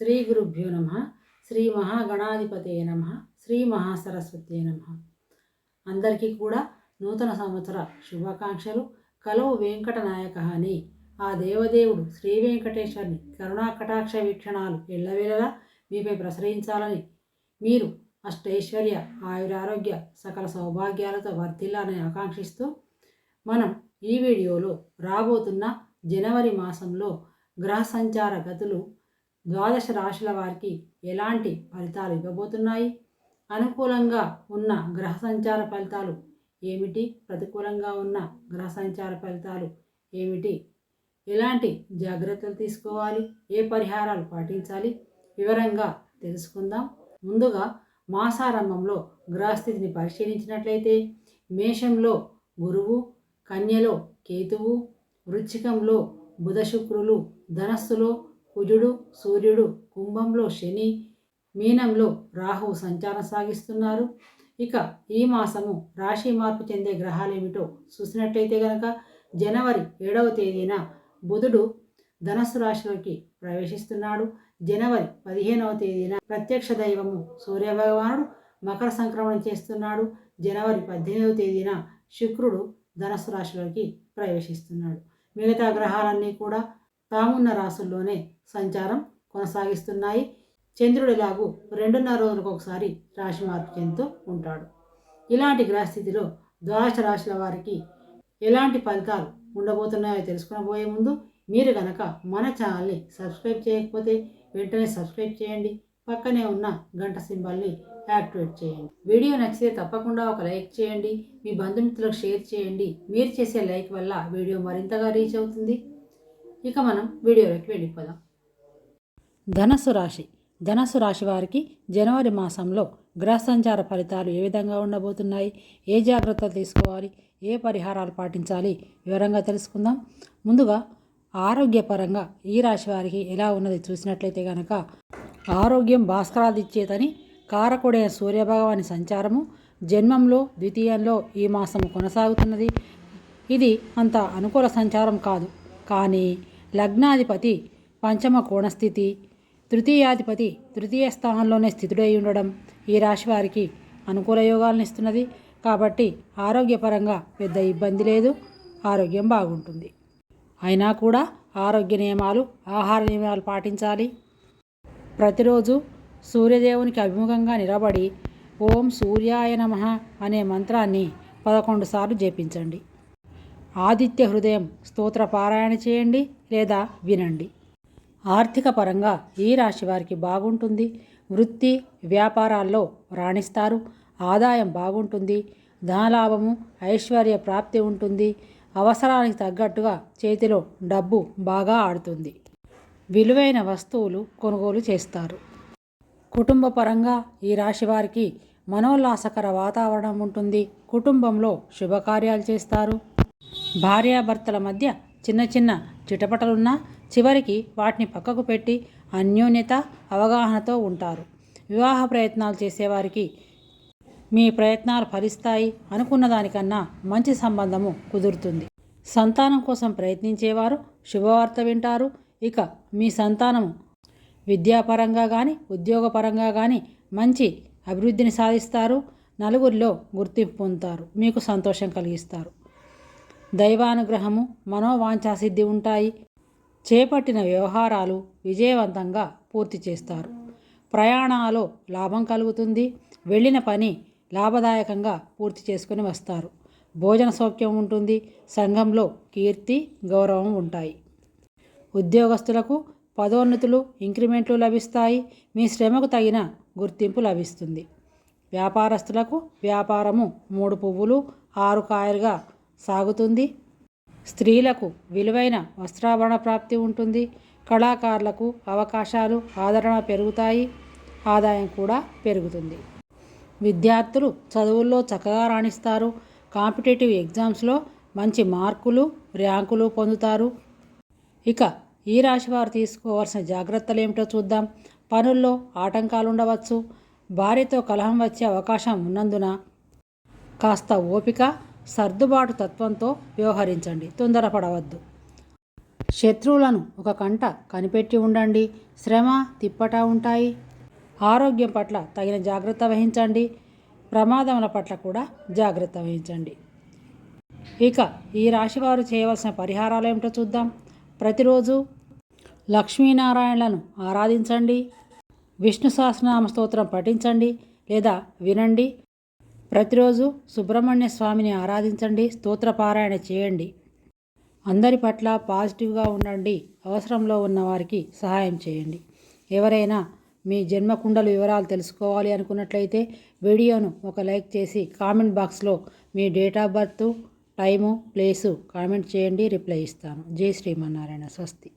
శ్రీ గురుభ్యో నమ శ్రీ మహాగణాధిపతే నమ శ్రీ మహాసరస్వతే నమ. అందరికీ కూడా నూతన సంవత్సర శుభాకాంక్షలు. కలవు వెంకట నాయక అని ఆ దేవదేవుడు శ్రీ వెంకటేశ్వరుని కరుణా కటాక్ష వీక్షణాలు ఎల్లవేళలా మీపై ప్రసరించాలని మీరు అష్టైశ్వర్య ఆయురారోగ్య సకల సౌభాగ్యాలతో వర్ధిల్లాలని ఆకాంక్షిస్తూ మనం ఈ వీడియోలో రాబోతున్న జనవరి మాసంలో గ్రహ సంచార గతులు ద్వాదశ రాశుల వారికి ఎలాంటి ఫలితాలు ఇవ్వబోతున్నాయి? అనుకూలంగా ఉన్న గ్రహ సంచార ఫలితాలు ఏమిటి? ప్రతికూలంగా ఉన్న గ్రహ సంచార ఫలితాలు ఏమిటి? ఎలాంటి జాగ్రత్తలు తీసుకోవాలి? ఏ పరిహారాలు పాటించాలి? వివరంగా తెలుసుకుందాం. ముందుగా మాసారంభంలో గ్రహస్థితిని పరిశీలించినట్లయితే మేషంలో గురువు కన్యలో కేతువు వృచ్చికంలో బుధ శుక్రులు ధనస్సులో కుజుడు సూర్యుడు కుంభంలో శని మీనంలో రాహువు సంచారం సాగిస్తున్నారు. ఇక ఈ మాసము రాశి మార్పు చెందే గ్రహాలు ఏమిటో చూసినట్లయితే గనక జనవరి ఏడవ తేదీన బుధుడు ధనస్సు రాశిలోకి ప్రవేశిస్తున్నాడు. జనవరి పదిహేనవ తేదీన ప్రత్యక్ష దైవము సూర్యభగవానుడు మకర సంక్రమణం చేస్తున్నాడు. జనవరి పద్దెనిమిదవ తేదీన శుక్రుడు ధనస్సు రాశిలోకి ప్రవేశిస్తున్నాడు. మిగతా గ్రహాలన్నీ కూడా తామున్న రాసుల్లోనే సంచారం కొనసాగిస్తున్నాయి. చంద్రుడు రెండున్నర రోజులకు ఒకసారి రాశి మార్పు చెందుతూ ఉంటాడు. ఇలాంటి గ్రహస్థితిలో ద్వాదశ రాశుల వారికి ఎలాంటి ఫలితాలు ఉండబోతున్నాయో తెలుసుకునబోయే ముందు మీరు కనుక మన ఛానల్ని సబ్స్క్రైబ్ చేయకపోతే వెంటనే సబ్స్క్రైబ్ చేయండి. పక్కనే ఉన్న గంట సింబల్ని యాక్టివేట్ చేయండి. వీడియో నచ్చితే తప్పకుండా ఒక లైక్ చేయండి. మీ బంధుమిత్రులకు షేర్ చేయండి. మీరు చేసే లైక్ వల్ల వీడియో మరింతగా రీచ్ అవుతుంది. ఇక మనం వీడియోలోకి వెళ్ళిపోదాం. ధనస్సు రాశి. ధనస్సు రాశి వారికి జనవరి మాసంలో గ్రహ సంచార ఫలితాలు ఏ విధంగా ఉండబోతున్నాయి? ఏ జాగ్రత్తలు తీసుకోవాలి? ఏ పరిహారాలు పాటించాలి? వివరంగా తెలుసుకుందాం. ముందుగా ఆరోగ్యపరంగా ఈ రాశి వారికి ఎలా ఉన్నది చూసినట్లయితే కనుక ఆరోగ్యం భాస్కరాదిచ్చేతని కారకుడైన సూర్యభగవాని సంచారము జన్మంలో ద్వితీయంలో ఈ మాసము కొనసాగుతున్నది. ఇది అంత అనుకూల సంచారం కాదు. కానీ లగ్నాధిపతి పంచమ కోణస్థితి తృతీయాధిపతి తృతీయ స్థానంలోనే స్థితుడై ఉండడం ఈ రాశి వారికి అనుకూల యోగాలను ఇస్తున్నది. కాబట్టి ఆరోగ్యపరంగా పెద్ద ఇబ్బంది లేదు. ఆరోగ్యం బాగుంటుంది. అయినా కూడా ఆరోగ్య నియమాలు ఆహార నియమాలు పాటించాలి. ప్రతిరోజు సూర్యదేవునికి అభిముఖంగా నిలబడి ఓం సూర్యాయ నమ అనే మంత్రాన్ని పదకొండు సార్లు జపించండి. ఆదిత్య హృదయం స్తోత్ర పారాయణ చేయండి లేదా వినండి. ఆర్థిక పరంగా ఈ రాశి వారికి బాగుంటుంది. వృత్తి వ్యాపారాల్లో రాణిస్తారు. ఆదాయం బాగుంటుంది. ధనలాభము ఐశ్వర్య ప్రాప్తి ఉంటుంది. అవసరానికి తగ్గట్టుగా చేతిలో డబ్బు బాగా ఆడుతుంది. విలువైన వస్తువులు కొనుగోలు చేస్తారు. కుటుంబ పరంగా ఈ రాశి వారికి మనోల్లాసకర వాతావరణం ఉంటుంది. కుటుంబంలో శుభకార్యాలు చేస్తారు. భార్యాభర్తల మధ్య చిన్న చిన్న చిటపటలున్నా చివరికి వాటిని పక్కకు పెట్టి అన్యోన్యత అవగాహనతో ఉంటారు. వివాహ ప్రయత్నాలు చేసేవారికి మీ ప్రయత్నాలు ఫలిస్తాయి అనుకున్న దానికన్నా మంచి సంబంధము కుదురుతుంది. సంతానం కోసం ప్రయత్నించేవారు శుభవార్త వింటారు. ఇక మీ సంతానము విద్యాపరంగా కానీ ఉద్యోగపరంగా కానీ మంచి అభివృద్ధిని సాధిస్తారు. నలుగురిలో గుర్తింపు పొందుతారు. మీకు సంతోషం కలిగిస్తారు. దైవానుగ్రహము మనోవాంఛాసిద్ధి ఉంటాయి. చేపట్టిన వ్యవహారాలు విజయవంతంగా పూర్తి చేస్తారు. ప్రయాణాలు లాభం కలుగుతుంది. వెళ్ళిన పని లాభదాయకంగా పూర్తి చేసుకుని వస్తారు. భోజన సౌఖ్యం ఉంటుంది. సంఘంలో కీర్తి గౌరవం ఉంటాయి. ఉద్యోగస్తులకు పదోన్నతులు ఇంక్రిమెంట్లు లభిస్తాయి. మీ శ్రమకు తగిన గుర్తింపు లభిస్తుంది. వ్యాపారస్తులకు వ్యాపారము మూడు పువ్వులు ఆరు కాయలుగా సాగుతుంది. స్త్రీలకు విలువైన వస్త్రాభరణ ప్రాప్తి ఉంటుంది. కళాకారులకు అవకాశాలు ఆదరణ పెరుగుతాయి. ఆదాయం కూడా పెరుగుతుంది. విద్యార్థులు చదువుల్లో చక్కగా రాణిస్తారు. కాంపిటేటివ్ ఎగ్జామ్స్లో మంచి మార్కులు ర్యాంకులు పొందుతారు. ఇక ఈ రాశి వారు తీసుకోవాల్సిన జాగ్రత్తలు ఏమిటో చూద్దాం. పనుల్లో ఆటంకాలు ఉండవచ్చు. భార్యతో కలహం వచ్చే అవకాశం ఉన్నందున కాస్త ఓపిక సర్దుబాటు తత్వంతో వ్యవహరించండి. తొందరపడవద్దు. శత్రువులను ఒక కంట కనిపెట్టి ఉండండి. శ్రమ తిప్పట ఉంటాయి. ఆరోగ్యం పట్ల తగిన జాగ్రత్త వహించండి. ప్రమాదముల పట్ల కూడా జాగ్రత్త వహించండి. ఇక ఈ రాశివారు చేయవలసిన పరిహారాలు ఏమిటో చూద్దాం. ప్రతిరోజు లక్ష్మీనారాయణలను ఆరాధించండి. విష్ణు సహస్రనామ స్తోత్రం పఠించండి లేదా వినండి. ప్రతిరోజు సుబ్రహ్మణ్య స్వామిని ఆరాధించండి స్తోత్రపారాయణ చేయండి. అందరి పట్ల పాజిటివ్గా ఉండండి అవసరంలో ఉన్న వారికి సహాయం చేయండి. ఎవరైనా మీ జన్మకుండలు వివరాలు తెలుసుకోవాలి అనుకున్నట్లయితే వీడియోను ఒక లైక్ చేసి కామెంట్ బాక్స్లో మీ date of birth time place comment చేయండి రిప్లై ఇస్తాను. జై శ్రీమన్నారాయణ స్వస్తి.